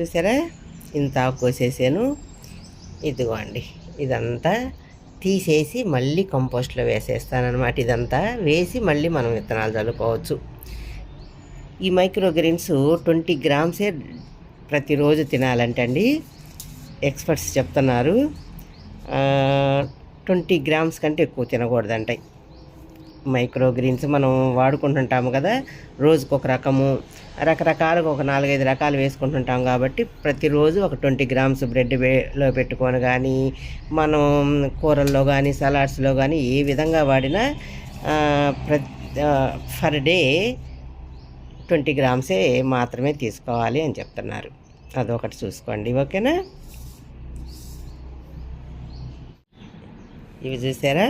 చూసారా? ఇంత కోసేసాను. ఇదిగోండి. ఇదంతా తీసేసి మళ్ళీ కంపోస్ట్లో వేసేస్తానమాట ఇదంతా. వేసి మళ్ళీ మనం విత్తనాలు చల్లుకోవచ్చు. ఈ మైక్రోగ్రీన్స్ ట్వంటీ గ్రామ్సే ప్రతిరోజు తినాలంటండి. ఎక్స్పర్ట్స్ చెప్తున్నారు. ట్వంటీ గ్రామ్స్ కంటే ఎక్కువ తినకూడదంటాయి. మైక్రో గ్రీన్స్ మనం వాడుకుంటుంటాము కదా రోజుకు ఒక రకము రకరకాలుగా ఒక నాలుగైదు రకాలు వేసుకుంటుంటాం కాబట్టి ప్రతిరోజు ఒక ట్వంటీ గ్రామ్స్ బ్రెడ్లో పెట్టుకొని కానీ మనం కూరల్లో కానీ సలాడ్స్లో కానీ ఏ విధంగా వాడినా ప్రతి ఫర్ డే ట్వంటీ గ్రామ్సే మాత్రమే తీసుకోవాలి అని చెప్తున్నారు. అదొకటి చూసుకోండి ఓకేనా? ఇవి చూసారా?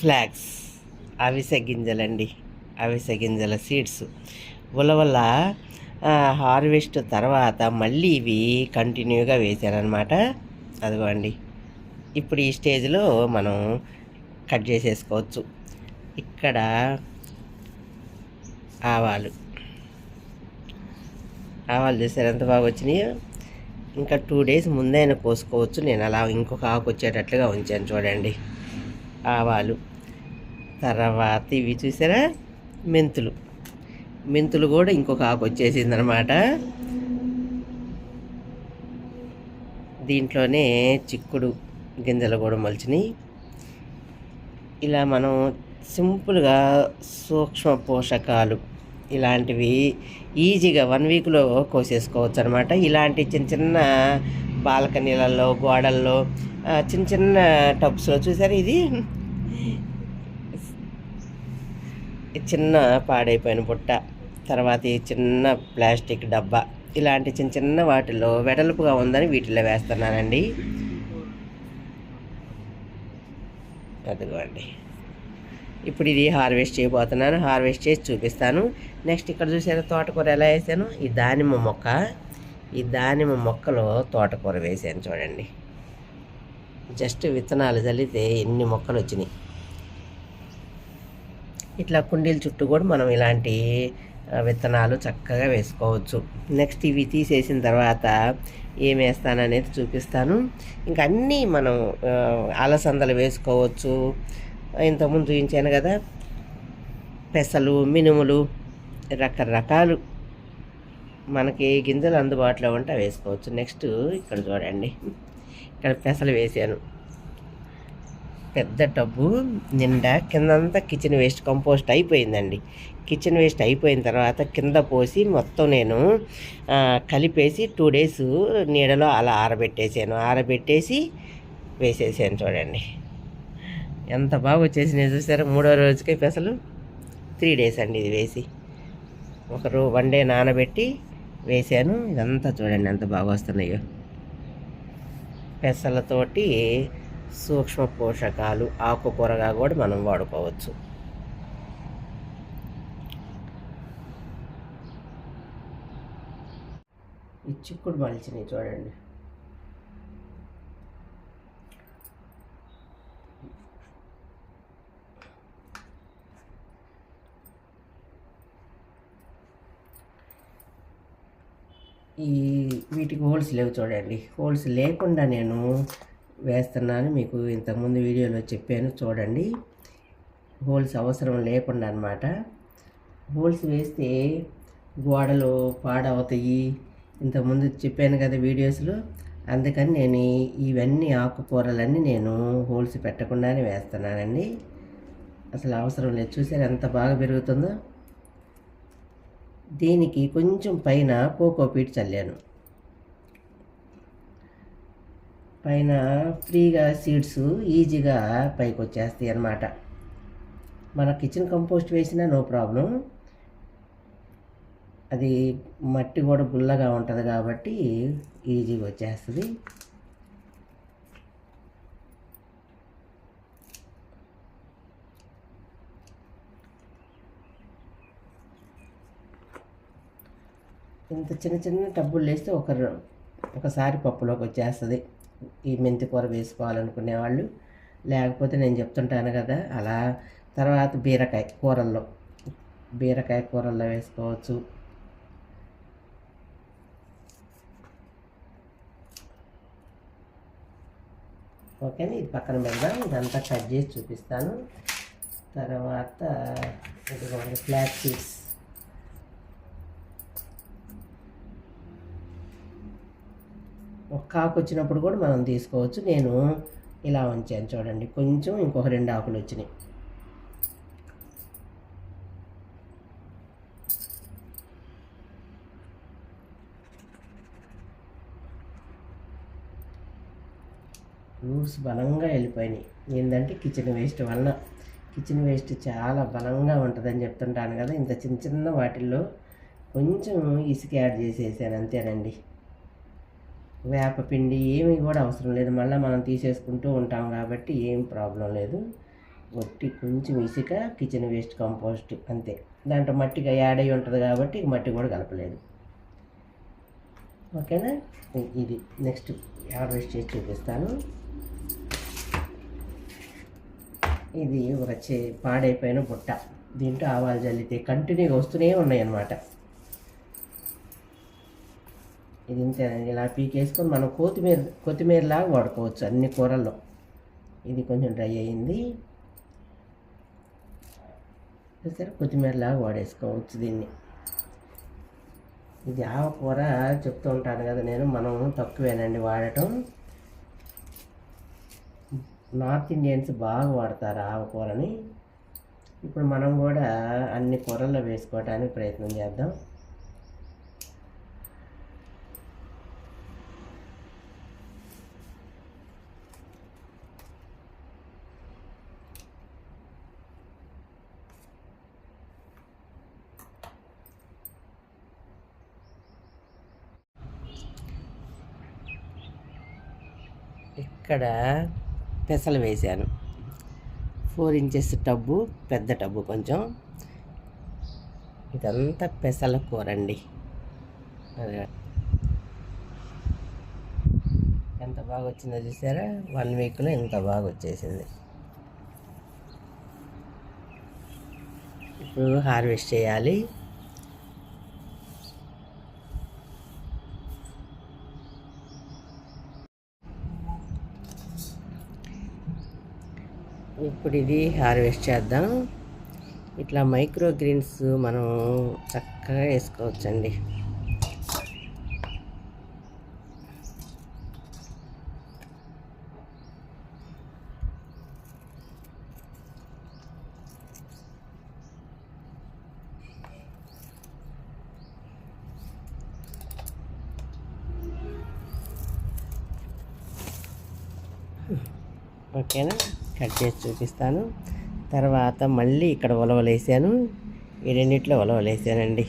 ఫ్లాగ్స్ అవిసె గింజలండి. అవిసె గింజల సీడ్స్. ఉలవల హార్వెస్ట్ తర్వాత మళ్ళీ ఇవి కంటిన్యూగా వేసారనమాట అదిగోండి. ఇప్పుడు ఈ స్టేజ్లో మనం కట్ చేసేసుకోవచ్చు. ఇక్కడ ఆవాలు. ఆవాలు చూసారు ఎంత బాగా వచ్చినాయో? ఇంకా టూ డేస్ ముందైనా కోసుకోవచ్చు. నేను అలా ఇంకొక ఆకు వచ్చేటట్లుగా ఉంచాను చూడండి. ఆవాలు. తర్వాత ఇవి చూసారా? మెంతులు. మెంతులు కూడా ఇంకొక ఆకు వచ్చేసింది అనమాట దీంట్లోనే చిక్కుడు గింజలు కూడా మొలిచినాయి. ఇలా మనం సింపుల్గా సూక్ష్మ పోషకాలు ఇలాంటివి ఈజీగా వన్ వీక్లో కోసేసుకోవచ్చు అనమాట ఇలాంటి చిన్న చిన్న బాల్కనీలలో గోడల్లో చిన్న చిన్న టబ్స్లో చూసారు ఇది? చిన్న పాడైపోయిన బుట్ట తర్వాత ఈ చిన్న ప్లాస్టిక్ డబ్బా ఇలాంటి చిన్న చిన్న వాటిలో వెడల్పుగా ఉందని వీటిలో వేస్తున్నానండి. అదిగోండి. ఇప్పుడు ఇది హార్వెస్ట్ చేయబోతున్నాను హార్వెస్ట్ చేసి చూపిస్తాను. నెక్స్ట్ ఇక్కడ చూసారా తోటకూర ఎలా వేసాను? ఈ దానిమ్మ మొక్క ఈ దానిమ్మ మొక్కలో తోటకూర వేసాను చూడండి. జస్ట్ విత్తనాలు చల్లితే ఎన్ని మొక్కలు వచ్చినాయి. ఇట్లా కుండీల చుట్టూ కూడా మనం ఇలాంటి విత్తనాలు చక్కగా వేసుకోవచ్చు. నెక్స్ట్ ఇవి తీసేసిన తర్వాత ఏం వేస్తాననేది చూపిస్తాను. ఇంకా అన్నీ మనం అలసందలు వేసుకోవచ్చు. ఇంతకుముందు చూపించాను కదా పెసలు మినుములు రకరకాలు. మనకి గింజలు అందుబాటులో ఉంటే వేసుకోవచ్చు. నెక్స్ట్ ఇక్కడ చూడండి. ఇక్కడ పెసలు వేసాను. పెద్ద టబ్బు నిండా కిందంతా కిచెన్ వేస్ట్ కంపోస్ట్ అయిపోయిందండి. కిచెన్ వేస్ట్ అయిపోయిన తర్వాత కింద పోసి మొత్తం నేను కలిపేసి టూ డేస్ నీడలో అలా ఆరబెట్టేసాను. ఆరబెట్టేసి వేసేసాను చూడండి. ఎంత బాగా వచ్చేసినాయి చూసారా? మూడో రోజుకే పెసలు త్రీ డేస్ అండి ఇది వేసి. ఒక రో వన్ డే నానబెట్టి వేసాను. ఇదంతా చూడండి ఎంత బాగా వస్తున్నాయో. పెసలతోటి సూక్ష్మ పోషకాలు ఆకుకూరగా కూడా మనం వాడుకోవచ్చు. ఈ చిక్కుడు మలిచినాయి చూడండి. ఈ వీటికి హోల్స్ లేవు చూడండి. హోల్స్ లేకుండా నేను వేస్తున్నాను. మీకు ఇంతకుముందు వీడియోలో చెప్పాను. చూడండి. హోల్స్ అవసరం లేకుండా అనమాట హోల్స్ వేస్తే గోడలు పాడవుతాయి. ఇంతకుముందు చెప్పాను కదా వీడియోస్లో. అందుకని నేను ఇవన్నీ ఆకుకూరలన్నీ నేను హోల్స్ పెట్టకుండానే వేస్తున్నానండి. అసలు అవసరం లేదు. చూసారు ఎంత బాగా పెరుగుతుందో? దీనికి కొంచెం పైన కోకోపీట్ చల్లాను. పైన ఫ్రీగా సీడ్స్ ఈజీగా పైకి వచ్చేస్తాయి అన్నమాట. మన కిచెన్ కంపోస్ట్ వేసినా నో ప్రాబ్లం. అది మట్టి కూడా గుల్లగా ఉంటుంది కాబట్టి ఈజీగా వచ్చేస్తుంది. ఇంత చిన్న చిన్న టబ్బులు వేస్తే ఒక ఒకసారి పప్పులోకి వచ్చేస్తుంది. ఈ మెంతి కూర వేసుకోవాలనుకునే వాళ్ళు. లేకపోతే నేను చెప్తుంటాను కదా అలా తర్వాత బీరకాయ కూరల్లో. బీరకాయ కూరల్లో వేసుకోవచ్చు. ఓకేనా? ఇది పక్కన పెడదాం. ఇదంతా కట్ చేసి చూపిస్తాను. తర్వాత ఇదిగోండి ఫ్లాట్ చీస్ కాకు వచ్చినప్పుడు కూడా మనం తీసుకోవచ్చు. నేను ఇలా ఉంచాను చూడండి. కొంచెం ఇంకొక రెండు ఆకులు వచ్చినాయి. రూట్స్ బలంగా వెళ్ళిపోయినాయి. ఏంటంటే కిచెన్ వేస్ట్ వలన. కిచెన్ వేస్ట్ చాలా బలంగా ఉంటుందని చెప్తుంటాను కదా. ఇంత చిన్న చిన్న వాటిల్లో కొంచెం ఇసుక యాడ్ చేసేసాను అంతేనండి. వేపపిండి ఏమి కూడా అవసరం లేదు. మళ్ళీ మనం తీసేసుకుంటూ ఉంటాం కాబట్టి ఏం ప్రాబ్లం లేదు. ఒట్టి కొంచెం ఇసుక కిచెన్ వేస్ట్ కంపోస్ట్ అంతే. దాంట్లో మట్టిగా యాడ్ అయి ఉంటుంది కాబట్టి మట్టి కూడా కలపలేదు. ఓకేనా? ఇది నెక్స్ట్ హార్వెస్ట్ చేసి చూపిస్తాను. ఇది ఒక చే పాడైపోయిన బుట్ట. దీంట్లో ఆవాలు జల్లితే కంటిన్యూగా వస్తూనే ఉన్నాయి అన్నమాట. ఇది ఇంతేనండి. ఇలా పీకేసుకొని మనం కొత్తిమీర కొత్తిమీరలాగా వాడుకోవచ్చు అన్ని కూరల్లో. ఇది కొంచెం డ్రై అయింది. చూసారా? కొత్తిమీరలాగా వాడేసుకోవచ్చు దీన్ని. ఇది ఆవకూర చెప్తూ ఉంటాను కదా నేను మనం తక్కువేనండి వాడటం. నార్త్ ఇండియన్స్ బాగా వాడతారు ఆవకూరని ఇప్పుడు మనం కూడా అన్ని కూరల్లో వేసుకోవడానికి ప్రయత్నం చేద్దాం. ఇక్కడ పెసలు వేశాను. ఫోర్ ఇంచెస్ టబ్బు పెద్ద టబ్బు కొంచెం. ఇదంతా పెసల కూర అండి ఎంత బాగా వచ్చిందో చూసారా? వన్ వీక్లో ఇంత బాగా వచ్చేసింది ఇప్పుడు హార్వెస్ట్ చేయాలి. ఇప్పుడు ఇది హార్వెస్ట్ చేద్దాం. ఇట్లా మైక్రో గ్రీన్స్ మనం చక్కగా వేసుకోవచ్చండి. ఓకేనా? కట్ చేసి చూపిస్తాను. తర్వాత మళ్ళీ ఇక్కడ ఉలవలేసాను. ఈ రెండిట్లో ఉలవలేసానండి.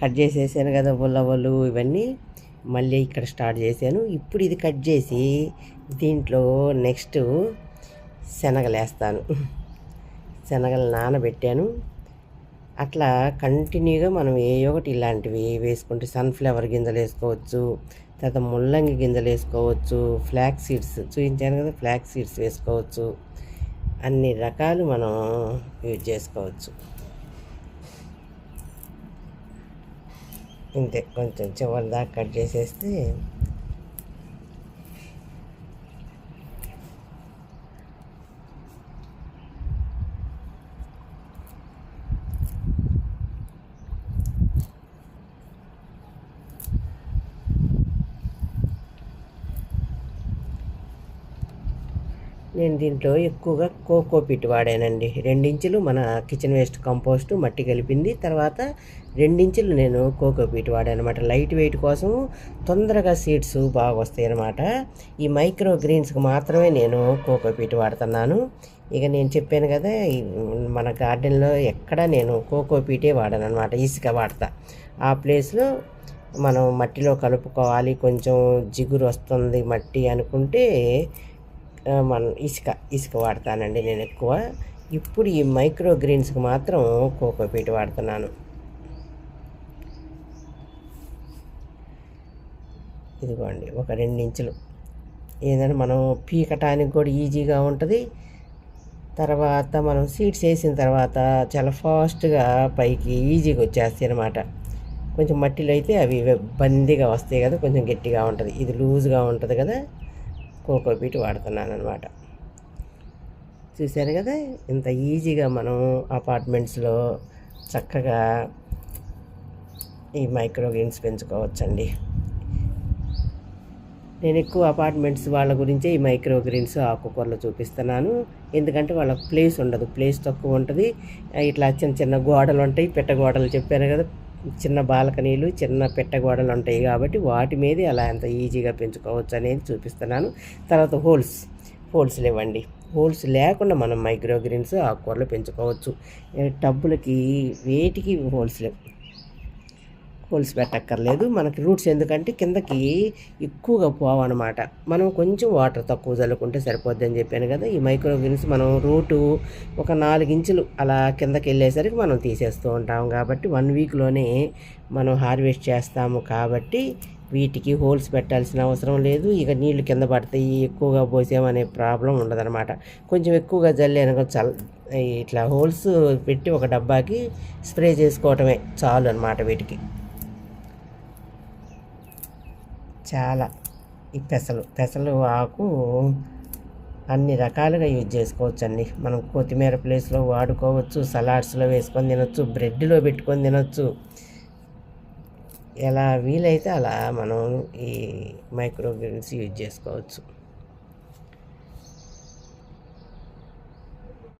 కట్ చేసేసాను కదా ఉలవలు ఇవన్నీ. మళ్ళీ ఇక్కడ స్టార్ట్ చేశాను. ఇప్పుడు ఇది కట్ చేసి దీంట్లో నెక్స్ట్ శనగలేస్తాను. శనగలు నానబెట్టాను. అట్లా కంటిన్యూగా మనం ఏ ఒకటి ఇలాంటివి వేసుకుంటే సన్ఫ్లవర్ గింజలు వేసుకోవచ్చు తర్వాత ముల్లంగి గింజలు వేసుకోవచ్చు ఫ్లాక్ సీడ్స్ చూపించాను కదా ఫ్లాక్ సీడ్స్ వేసుకోవచ్చు. అన్ని రకాలు మనం యూజ్ చేసుకోవచ్చు. ఇంతే కొంచెం చివరి దాకా కట్ చేసేస్తే నేను దీంట్లో ఎక్కువగా కోకో పిట్ వాడానండి. రెండించులు మన కిచెన్ వేస్ట్ కంపోస్ట్ మట్టి కలిపింది. తర్వాత రెండించులు నేను కోకో పిట్ వాడాను అనమాట లైట్ వెయిట్ కోసం తొందరగా సీడ్స్ బాగా వస్తాయి అనమాట ఈ మైక్రో గ్రీన్స్కి మాత్రమే నేను కోకో పిట్ వాడుతున్నాను. ఇక నేను చెప్పాను కదా మన గార్డెన్లో ఎక్కడ నేను కోకో పీటే వాడాను అనమాట ఇసుక వాడతా. ఆ ప్లేస్లో మనం మట్టిలో కలుపుకోవాలి. కొంచెం జిగురు వస్తుంది మట్టి అనుకుంటే మన ఇసుక ఇసుక వాడతానండి నేను ఎక్కువ. ఇప్పుడు ఈ మైక్రో గ్రీన్స్కి మాత్రం కోకోపీట్ వాడుతున్నాను. ఇదిగోండి ఒక రెండు ఇంచులు. ఏంటంటే మనం పీకటానికి కూడా ఈజీగా ఉంటుంది. తర్వాత మనం సీడ్స్ వేసిన తర్వాత చాలా ఫాస్ట్గా పైకి ఈజీగా వచ్చేస్తాయి అనమాట కొంచెం మట్టిలో అయితే అవి బందీగా వస్తాయి కదా కొంచెం గట్టిగా ఉంటుంది. ఇది లూజ్గా ఉంటుంది కదా. కోకోబీట్ వాడుతున్నాను అనమాట చూశారు కదా? ఇంత ఈజీగా మనం అపార్ట్మెంట్స్లో చక్కగా ఈ మైక్రో గ్రీన్స్ పెంచుకోవచ్చండి. నేను ఎక్కువ అపార్ట్మెంట్స్ వాళ్ళ గురించే ఈ మైక్రో గ్రీన్స్ ఆకుకూరలు చూపిస్తున్నాను. ఎందుకంటే వాళ్ళకి ప్లేస్ ఉండదు. ప్లేస్ తక్కువ ఉంటుంది. ఇట్లా చిన్న చిన్న గోడలు ఉంటాయి. పెట్ట గోడలు చెప్పాను కదా? చిన్న బాల్కనీలు చిన్న పెట్టగోడలు ఉంటాయి కాబట్టి వాటి మీదే అలా ఎంత ఈజీగా పెంచుకోవచ్చు అనేది చూపిస్తున్నాను. తర్వాత హోల్స్ హోల్స్ లేవండి. హోల్స్ లేకుండా మనం మైక్రోగ్రీన్స్ ఆకుకూరలు పెంచుకోవచ్చు. టబ్బులకి వేటికి హోల్స్ లేవు. హోల్స్ పెట్టక్కర్లేదు. మనకి రూట్స్ ఎందుకంటే కిందకి ఎక్కువగా పోవన్నమాట మనం కొంచెం వాటర్ తక్కువ చల్లుకుంటే సరిపోద్ది అని చెప్పాను కదా. ఈ మైక్రో గ్రీన్స్ మనం రూటు ఒక నాలుగు ఇంచులు అలా కిందకి వెళ్ళేసరికి మనం తీసేస్తూ ఉంటాం కాబట్టి వన్ వీక్లోనే మనం హార్వెస్ట్ చేస్తాము కాబట్టి వీటికి హోల్స్ పెట్టాల్సిన అవసరం లేదు. ఇక నీళ్ళు కింద పడతాయి ఎక్కువగా పోసామనే ప్రాబ్లం ఉండదన్నమాట. కొంచెం ఎక్కువగా జల్లేను చల్ ఇట్లా హోల్స్ పెట్టి ఒక డబ్బాకి స్ప్రే చేసుకోవటమే చాలు అనమాట వీటికి. చాలా. ఈ పెసలు పెసలు ఆకు అన్ని రకాలుగా యూజ్ చేసుకోవచ్చు అండి మనం కొత్తిమీర ప్లేస్లో వాడుకోవచ్చు సలాడ్స్లో వేసుకొని తినొచ్చు బ్రెడ్లో పెట్టుకొని తినొచ్చు. ఎలా వీలైతే అలా మనం ఈ మైక్రోగ్రీన్స్ యూజ్ చేసుకోవచ్చు.